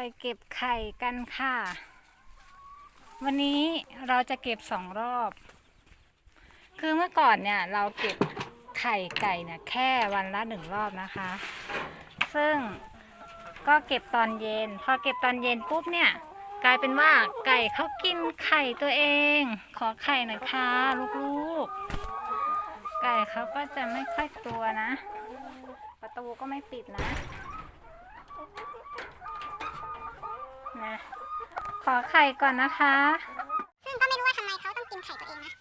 ไปเก็บไข่กันค่ะ วันนี้เราจะเก็บสองรอบ คือเมื่อก่อนเนี่ยเราเก็บไข่ไก่เนี่ยแค่วันละหนึ่งรอบนะคะ ซึ่งก็เก็บตอนเย็น พอเก็บตอนเย็นปุ๊บเนี่ย กลายเป็นว่าไก่เขากินไข่ตัวเอง ขอไข่น่อยค่ะลูกๆ ไก่เขาก็จะไม่ค่อยกลัวนะ ประตูก็ไม่ปิดนะ อไข่ก่อนนะคะ ซึ่งก็ไม่รู้ว่าทำไมเขาต้องกินไข่ตัวเองนะ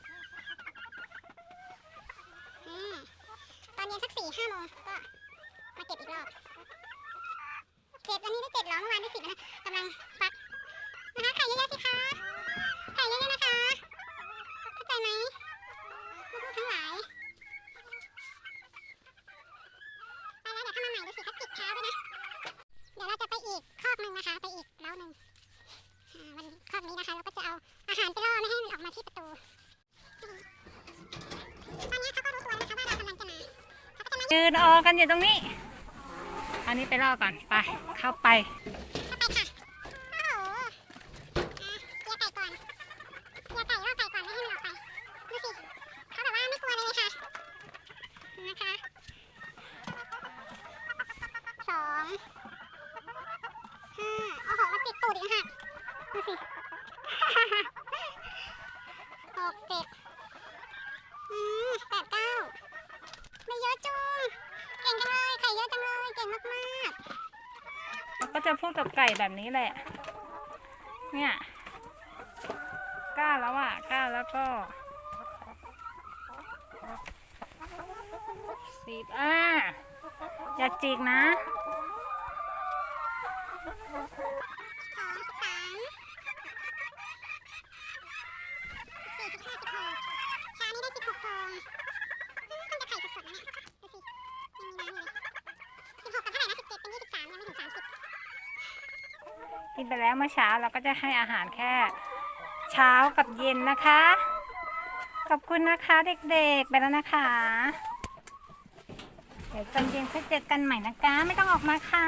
อตอนเย็นสักสี่ห้าโมงก็มาเก็บอีกรอบเก็บวันนี้ได้เจ็ดเหรอเมื่อวานได้สิบแล้วนะกำลังฟักนะคะไข่เยอะๆสิคะ ไข่เยอะๆนะคะ เข้าใจไหมลูกๆทั้งหลายไปแล้วเดี๋ยวเข้ามาใหม่ดูสิเขาติดเท้าด้วยนะ เดี๋ยวเราจะไปอีกคอกหนึ่งนะคะ ไปอีกเล้าหนึ่ง วันครอบนี้นะคะเราก็จะเอาอาหารไปล่อไม่ให้มันออกมาที่ประตู ตอนนี้เขาก็รู้ตัวแล้วนะคะว่าเรากำลังจะมาเขาก็จะมายืนออกันอยู่ตรงนี้ อันนี้ไปรอก่อนไป เข้าไป เข้าไปค่ะ โอ้โหอะเกียร์ไก่ก่อนเกียร์ไก่ล่อไก่ก่อนไม่ให้มันออกไป ดูสิเขาแบบว่าไม่กลัวเลยค่ะนะคะสองห้าโอ้โหมันติดตูดอีกค่ะ ดูสิหกเจ็ดอืมแปดเก้าไม่เยอะจุงเก่งจังเลยไข่เยอะจังเลย เก่งมากก็จะพูดกับไก่แบบนี้แหละ เนี่ยกล้าแล้วอะกล้าแล้วก็สิบอ่าอย่าจิกนะๆ สองสิบสามสี่สิบห้าสิบหกเช้านี้ได้สิบหกฟองอืมมันจะไข่สดๆนะเนี่ยดูสิยังมีน้ำอยู่เลยสิบหกกับเท่าไหร่นะสิบเจ็ดเป็นยี่สิบสามยังไม่ถึงสามสิบกินไปแล้วเมื่อเช้าเราก็จะให้อาหารแค่ เช้ากับเย็นนะคะ ขอบคุณนะคะเด็กๆไปแล้วนะคะ เดี๋ยวตอนเย็นค่อยเจอกันใหม่นะคะ ไม่ต้องออกมาค่ะ